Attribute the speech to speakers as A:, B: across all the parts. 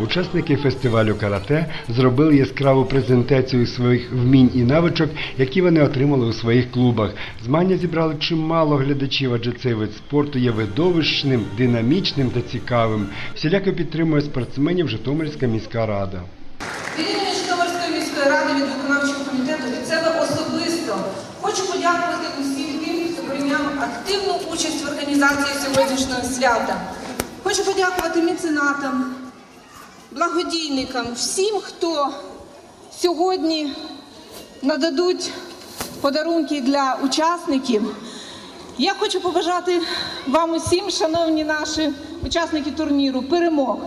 A: Учасники фестивалю карате зробили яскраву презентацію своїх вмінь і навичок, які вони отримали у своїх клубах. Змагання зібрали чимало глядачів, адже цей вид спорту є видовищним, динамічним та цікавим. Всіляко підтримує спортсменів Житомирська міська рада.
B: Від Житомирської міської ради від виконавчого комітету від себе особисто хочу подякувати усім тим, хто прийняв активну участь в організації сьогоднішнього свята. Хочу подякувати меценатам, благодійникам, всім, хто сьогодні нададуть подарунки для учасників. Я хочу побажати вам усім, шановні наші учасники турніру, перемог.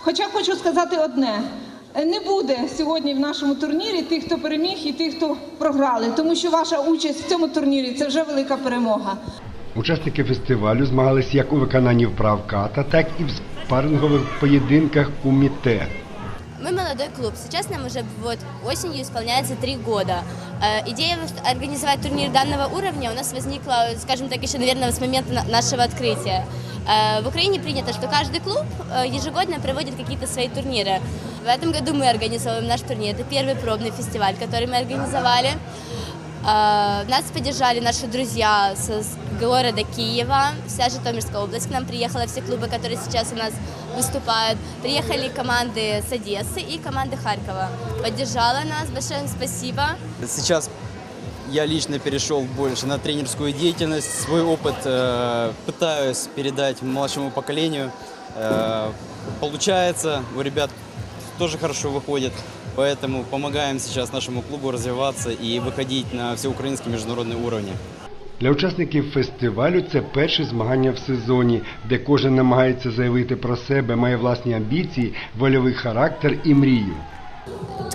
B: Хоча хочу сказати одне: не буде сьогодні в нашому турнірі тих, хто переміг, і тих, хто програли, тому що ваша участь в цьому турнірі це вже велика перемога.
A: Учасники фестивалю змагались як у виконанні вправ ката, так і в спаррингових поєдинках куміте.
C: Мы молодой клуб. Сейчас нам уже вот осенью исполняется три года. Э, Идея вот организовать турнир данного уровня у нас возникла, скажем так, еще, наверное, с момента на- нашего открытия. Э, В Украине принято, что каждый клуб э, ежегодно проводит какие-то свои турниры. В этом году мы организовываем наш турнир. Это первый пробный фестиваль, который мы организовали. Э, Нас поддержали наши друзья с города Киева, вся Житомирская область к нам приехала, все клубы, которые сейчас у нас выступают. Приехали команды с Одессы и команды Харькова. Поддержала нас, большое спасибо.
D: Сейчас я лично перешел больше на тренерскую деятельность. Свой опыт э, пытаюсь передать младшему поколению. Э, получается, у ребят тоже хорошо выходит. Поэтому помогаем сейчас нашему клубу развиваться и выходить на всеукраинские международные уровни.
A: Для учасників фестивалю це перші змагання в сезоні, де кожен намагається заявити про себе, має власні амбіції, вольовий характер і мрію.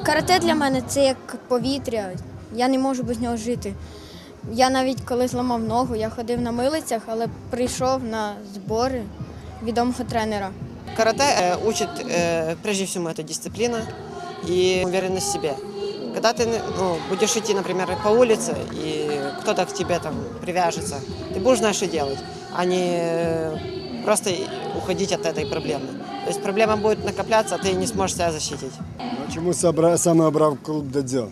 E: Карате для мене це як повітря. Я не можу без нього жити. Я навіть коли зламав ногу, я ходив на милицях, але прийшов на збори відомого тренера.
F: Карате э, учит э, прежде всего это дисциплина и уверенность в себе. Когда ты ну, будешь идти, например, по улице, и кто-то к тебе там привяжется, ты будешь знать, что делать, а не э, просто уходить от этой проблемы. То есть проблема будет накопляться, а ты не сможешь себя защитить.
G: А Чому собра- саме обрав клуб Дадзьо?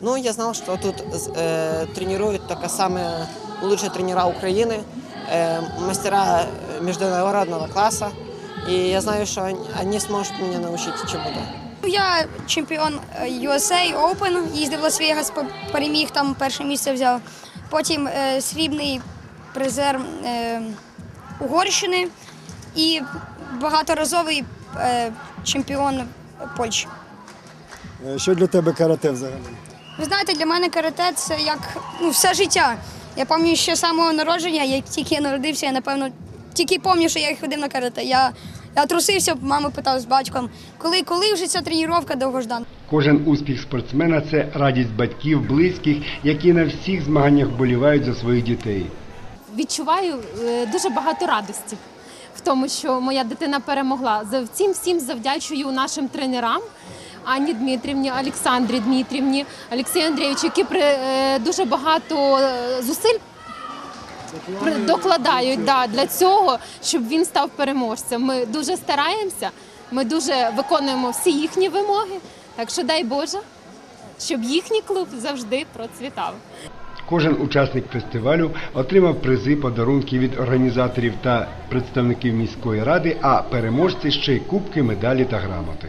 F: Ну, я знал, что тут э, тренируют только самые лучшие тренера Украины, э, мастера международного класса. И я знаю, что они, они сможет меня научить чему-то.
H: Я чемпіон е, USA Open, їздив в Лас-Вегас, переміг там перше місце взяв. Потім е, срібний призер е, Угорщини і багаторазовий е, чемпіон Польщі.
G: Е, Що для тебе карате взагалі?
H: Ви знаєте, для мене карате це як ну, все життя. Я пам'ятаю ще з самого народження, як тільки я народився, я напевно тільки пам'ятаю, що я ходив на карате. Я, я трусився, мама питала з батьком, коли, коли вже ця тренування довгождана.
A: Кожен успіх спортсмена це радість батьків, близьких, які на всіх змаганнях болівають за своїх дітей.
I: відчуваю е, дуже багато радості в тому, що моя дитина перемогла. За цим всім завдячую нашим тренерам. Ані Дмитрівні, Олександрі Дмитрівні, Олексію Андрійовичу, які при, е, дуже багато е, зусиль докладають да, для цього, щоб він став переможцем. Ми дуже стараємося, ми дуже виконуємо всі їхні вимоги. Так що дай Боже, щоб їхній клуб завжди процвітав.
A: Кожен учасник фестивалю отримав призи, подарунки від організаторів та представників міської ради, а переможці ще й кубки, медалі та грамоти.